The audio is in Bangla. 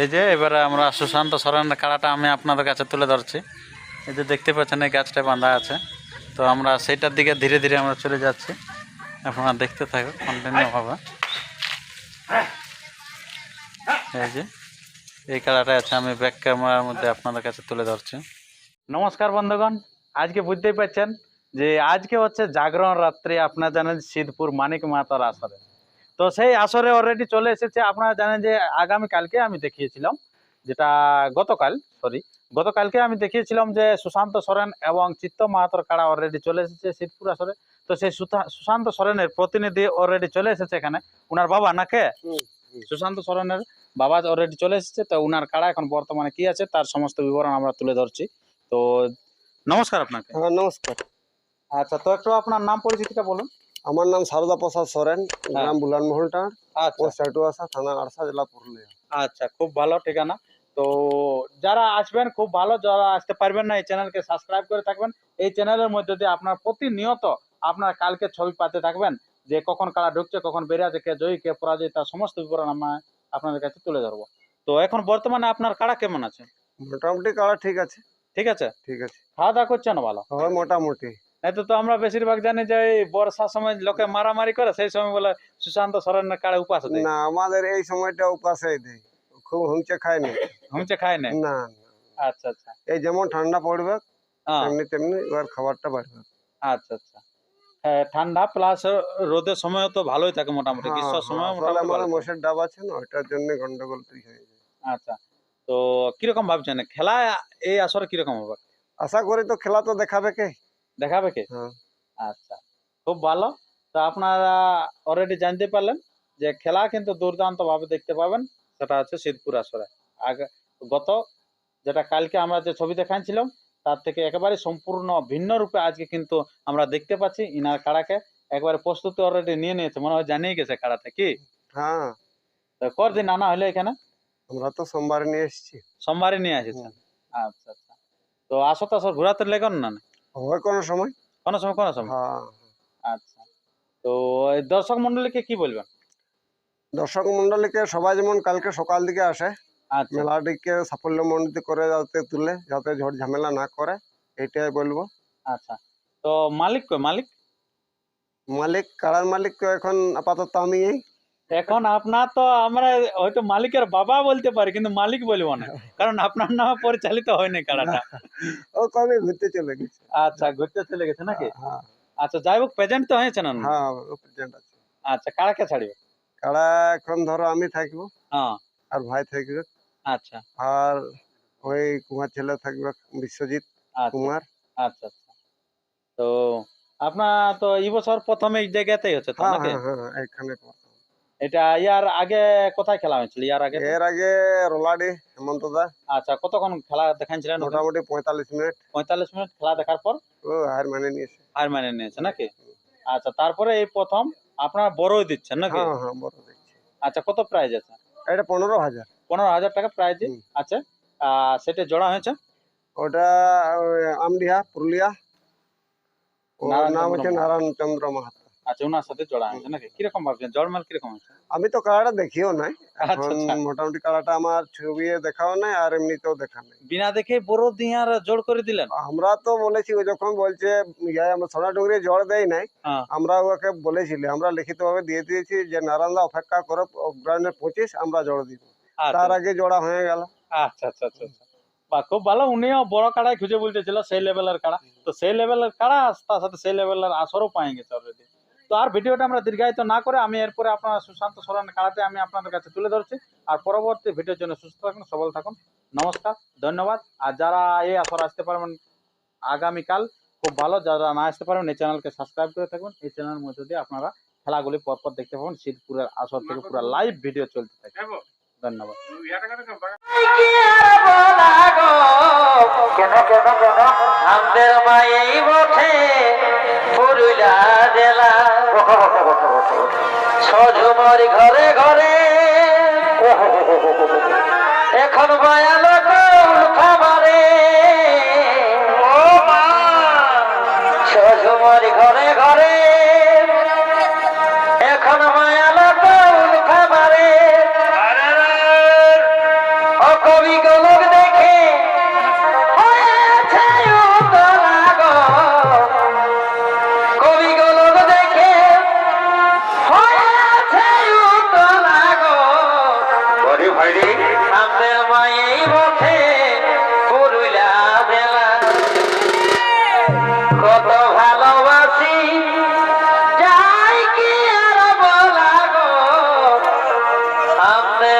এই যে এবারে আমরা সুশান্ত সরেনের কাড়াটা আমি আপনাদের কাছে তুলে ধরছি। এই যে দেখতে পাচ্ছেন এই গাছটা বাঁধা আছে। তো আমরা সেইটার দিকে ধীরে ধীরে আমরা চলে যাচ্ছি। আপনারা দেখতে থাকো কন্টিনিউ হবে। এই যে, এই কাড়াটা আছে আমি ব্যাক ক্যামেরার মধ্যে আপনাদের কাছে তুলে ধরছি। নমস্কার বন্ধুগণ, আজকে বুঝতেই পারছেন যে আজকে হচ্ছে জাগরণ রাত্রি, আপনারা জানেন সিদ্ধপুর মানিক মাতার আসরে তো সেই আসরে অলরেডি চলে এসেছে। আপনারা জানেন যে আগামী কালকে আমি দেখিয়েছিলাম যেটা গতকাল সরি গতকালকে আমি দেখিয়েছিলাম যে সুশান্ত সরেন এবং চিত্ত মাহাতর কাড়া অলরেডি চলে এসেছে শিবপুর আসরে। তো সেই সুশান্ত সরেনের প্রতিনিধি অলরেডি চলে এসেছে এখানে। উনার বাবা না কে? সুশান্ত সরেনের বাবা অলরেডি চলে এসেছে। তো উনার কাড়া এখন বর্তমানে কি আছে তার সমস্ত বিবরণ আমরা তুলে ধরছি। তো নমস্কার আপনাকে। হ্যাঁ নমস্কার। আচ্ছা তো একটু আপনার নাম পরিচিতিটা বলুন। আমার নাম সারদা প্রসাদ সরেন গ্রাম বুলানমহলটা আচ্ছা। থানা আরসা জেলা পুরুলিয়া। আচ্ছা খুব ভালো ঠিকানা। তো যারা আসবেন খুব ভালো যারা আসতে পারবেন না এই চ্যানেলকে সাবস্ক্রাইব করে থাকবেন। এই চ্যানেলের মধ্যে দিয়ে আপনার প্রতিনিয়ত আপনার কালকে ছবি পাতে থাকবেন যে কখন কারা ঢুকছে কখন বেরিয়ে আছে কে জয়ী কে পরাজয় তার সমস্ত বিবরণ আমরা আপনাদের কাছে তুলে ধরবো। তো এখন বর্তমানে আপনার কাড়া কেমন আছে? মোটামুটি কাড়া ঠিক আছে। ঠিক আছে? ঠিক আছে। খাওয়া দাওয়া করছেন ভালো? হয় মোটামুটি। এই তো আমরা বেশিরভাগ জানি যে বর্ষার সময় লোকে মারামারি করে সেই সময় বলে সুশান্ত সরেনের কাড়া উপাস দেয়? না আমাদের এই সময়টা উপাসেই দেয়। খুব হুমচে খায় না। হুমচে খায় না? না। আচ্ছা আচ্ছা। এই যেমন ঠান্ডা পড়বে হ্যাঁ। তেমনি তেমনি এবার খাবারটা বাড়বে। আচ্ছা আচ্ছা। ঠান্ডা প্লাস রোদের সময়ও তো ভালোই থাকে মোটামুটি হ্যাঁ, গ্রীষ্মের সময় হ্যাঁ, মোটামুটি মোষের ডাব আছে না ওইটার জন্য গন্ডগোল তুই হয়ে যায়। আচ্ছা তো কীরকম ভাবছেন? খেলা এই আসরে কীরকম হবে? আশা করি তো খেলা তো দেখাবে কে? দেখাবে কে? হ্যাঁ। আচ্ছা খুব ভালো। তো আপনারা অলরেডি জানতে পারলেন যে খেলা কিন্তু দুর্দান্ত ভাবে দেখতে পাবেন। সেটা হচ্ছে সিদ্ধপুর আসরে। আগে গত যেটা কালকে আমরা যে ছবি দেখাচ্ছিলাম তার থেকে একেবারে সম্পূর্ণ ভিন্ন রূপে আজকে কিন্তু আমরা দেখতে পাচ্ছি ইনার কাড়াকে একবারে প্রস্তুতি অলরেডি নিয়ে নিয়েছে। মনে হয় জানিয়ে গেছে কাড়াটা কি? হ্যাঁ। কদিন আনা হলো এখানে? আমরা তো সোমবারে নিয়ে এসেছি। সোমবারে নিয়ে আসেছেন আচ্ছা আচ্ছা। তো আসো তো আসো ঘোরাতে লেগন না? হয় কোনো সময়। কোনো সময় কোনো সময়? হ্যাঁ। আচ্ছা। তো এই দর্শক মন্ডলীকে কি বলবেন? দর্শক মন্ডলীকে সবাই যেমন কালকে সকাল দিকে আসে আচ্ছা। মেলাটিকে সাফল্যমণ্ডিত করে যাতে তুলে যাতে ঝড় ঝামেলা না করে এটাই বলব। আচ্ছা। তো মালিক মালিক? মালিক কারার মালিক এখন আপাতত আমি এখন আপনার তো আমরা হয়তো মালিকের বাবা বলতে পারি কিন্তু মালিক বলব না। কারণ আপনার নামে পরিচালিত হয়নি কাড়াটা ও আমি ঘুরতে চলে গেছি? আচ্ছা ঘুরতে চলে গেছে নাকি? হ্যাঁ আচ্ছা যাই হোক প্রেজেন্ট তো হয়েছে না? হ্যাঁ প্রেজেন্ট আছে। আচ্ছা কাড়াকে ছাড়িবে? কারা? এখন ধরো আমি থাকব। হ্যাঁ। আর ভাই থাকবে। আচ্ছা। আর ওই কুমার ছেলে থাকবে বিশ্বজিৎ আচ্ছা। কুমার। আচ্ছা আচ্ছা। তো আপনার তো এই বছর প্রথমে এই জায়গাতেই হচ্ছে তো হ্যাঁ নাকি? হ্যাঁ হ্যাঁ এখানে। এটা ইয়ার আগে কোথায় খেলা হয়েছিল? ইয়ার আগে? এর আগে রোলাডি হেমন্ত দা আচ্ছা কতক্ষণ খেলা দেখাচ্ছিলেন মোটামুটি পঁয়তাল্লিশ মিনিট। পঁয়তাল্লিশ মিনিট খেলা দেখার পর? ও হার মানে নিয়েছে। হার মানে নিয়েছে নাকি? আচ্ছা তারপরে এই প্রথম আপনার বড়ই দিচ্ছেন নাকি? হ্যাঁ হ্যাঁ বড় আচ্ছা কত প্রাইজ আছে? এটা পনেরো হাজার। পনেরো হাজার টাকা প্রাইজ। আছে। আর সেটা জোড়া হয়েছে? ওটা আমডিহা পুরুলিয়া। ওর নাম হচ্ছে নারায়ণ চন্দ্র মাহাতো। আচ্ছা ওনার সাথে জোড়া হয়েছে নাকি? কীরকম ভাবছেন? জড়মাল কীরকম হয়েছে আমি তো কাড়াটা দেখিও নাই। আচ্ছা আচ্ছা। মোটামুটি কাড়াটা আমার ছবি দেখাও নাই আর এমনিতেও দেখা নাই। বিনা দেখে বড় দিয়ে আর জোর করে দিলেন? আমরা তো বলেছি ও যখন বলছে আমার সোনা ডুঙ্গরি জড় দেয় নাই হ্যাঁ। আমরা ওকে বলেছিলি আমরা লিখিত ভাবে দিয়ে দিয়েছি যে নারায়ণদা অপেক্ষা করো অগ্রায়ণের পঁচিশ আমরা জড় দিব। তার আগে জোড়া হয়ে গেল। আচ্ছা আচ্ছা আচ্ছা। বাহ খুব ভালো উনিও বড় কাড়াই খুঁজে বলতেছিল সেই লেভেলের কাড়া। তো সেই লেভেলের কাড়া তার সাথে সেই লেভেলের আসরও পাই গেছে অলরেডি তো আর ভিডিওটা আমরা দীর্ঘায়িত না করে আমি এরপরে আপনার সুশান্ত সরণ কালাতে আমি আপনাদের কাছে তুলে ধরছি। আর পরবর্তী ভিডিওর জন্য সুস্থ থাকুন সবল থাকুন। নমস্কার ধন্যবাদ। আর যারা এ আসর আসতে পারবেন আগামীকাল খুব ভালো। যারা না আসতে পারবেন এই চ্যানেলকে সাবস্ক্রাইব করে থাকুন। এই চ্যানেলের মধ্যে দিয়ে আপনারা খেলাগুলি পরপর দেখতে পাবেন। শীতপুরের আসর থেকে পুরো লাইভ ভিডিও চলতে থাকে। ধন্যবাদ। কেন কেন কেন? আমাদের মায়েই বটে পুরুলা জেলা। সজুমর ঘরে ঘরে। এখন মায়া যদি সামনে আমায় এই পথে পুরুলা বেলা। কত ভালোবাসি, যাই কি আর বলা গো। সামনে